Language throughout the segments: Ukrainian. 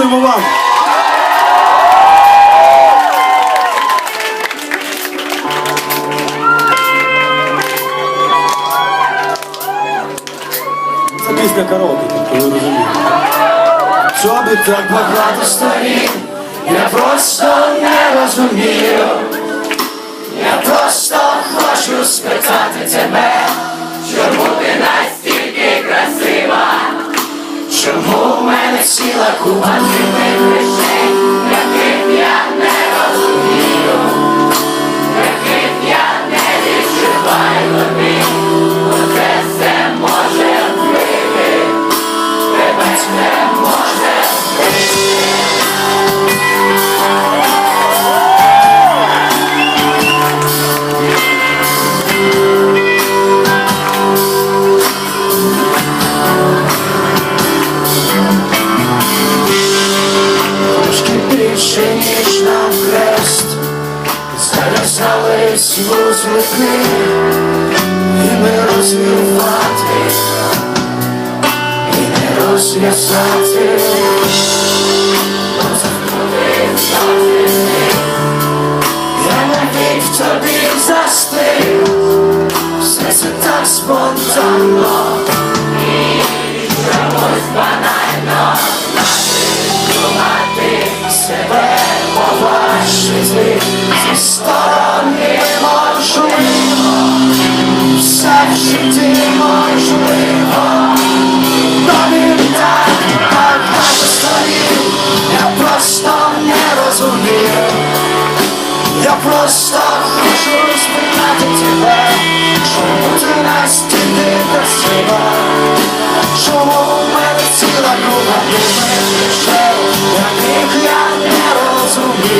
Дякуємо вам. Це пісня караоке, тобто ви розумієте. Щоби так багато сторін, я просто не розумію. Я просто хочу спитати тебе, Чому в мене сіла купа дивних речей, Зав'язались вузлики І не розвивати І не розв'язати. Я навіть в тобі застиг. Все це так спонтанно побачити зі сторони можливо, все в житті можливо, я просто не розумію, я просто хочу спитати тебе, чому ти настільки красива, чому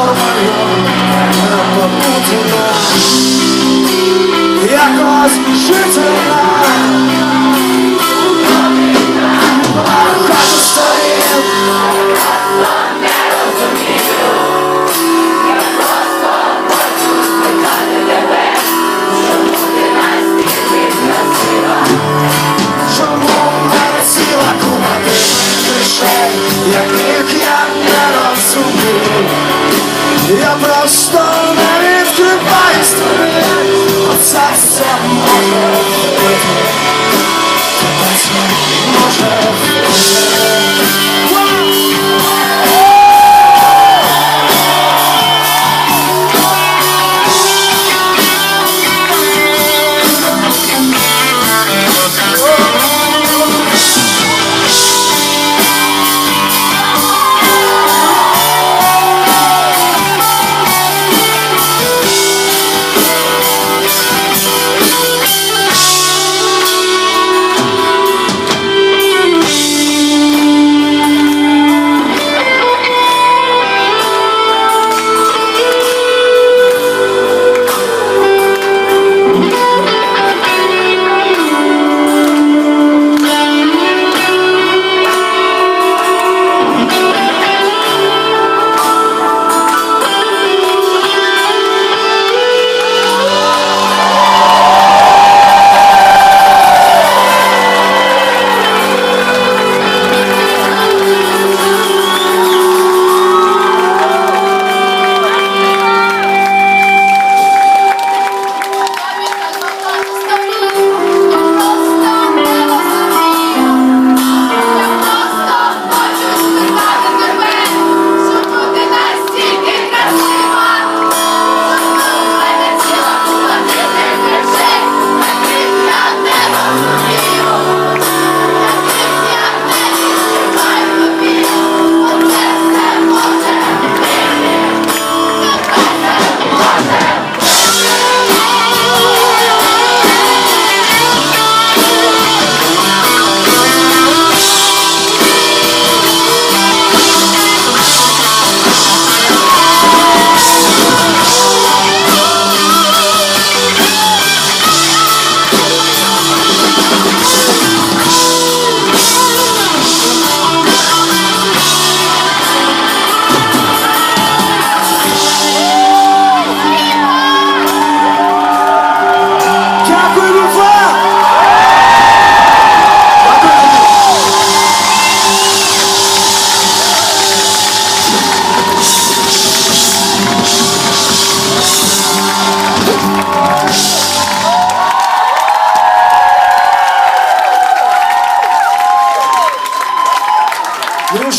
Normal, ja, ja, ja, ja, ja, ja, Я просто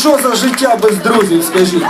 що за життя без друзів, скажіть?